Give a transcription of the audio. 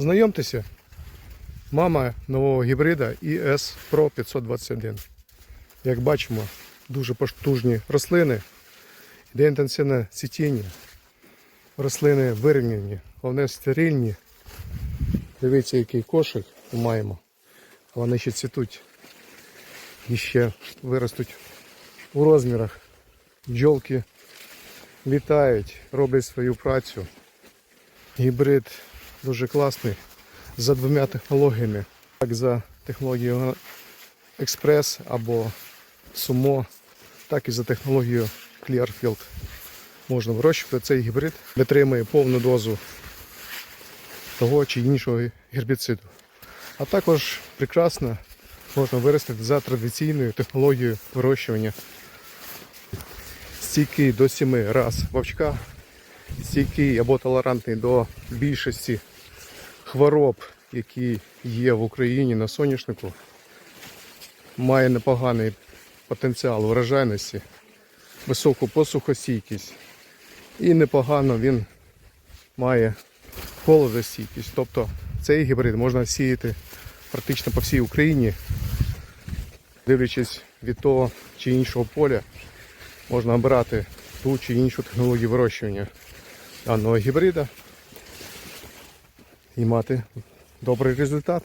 Знайомтеся, мама нового гібрида ES Pro 521. Як бачимо, дуже потужні рослини, йде інтенсивне цвітіння. Рослини вирівняні, головне стерильні. Дивіться, який кошик ми маємо. Вони ще цвітуть і ще виростуть у розмірах. Бджолки літають, роблять свою працю. Гібрид дуже класний за двома технологіями. Як за технологією Експрес або Сумо, так і за технологією Clearfield. Можна вирощувати цей гібрид, витримує повну дозу того чи іншого гербіциду. А також прекрасно можна виростити за традиційною технологією вирощування. Стійкий до 7 раз вовчка, стійкий або толерантний до більшості хвороб, які є в Україні на соняшнику, має непоганий потенціал врожайності, високу посухостійкість і непогано він має холодостійкість. Тобто цей гібрид можна сіяти практично по всій Україні, дивлячись від того чи іншого поля, можна обирати ту чи іншу технологію вирощування даного гібрида і мати добрий результат.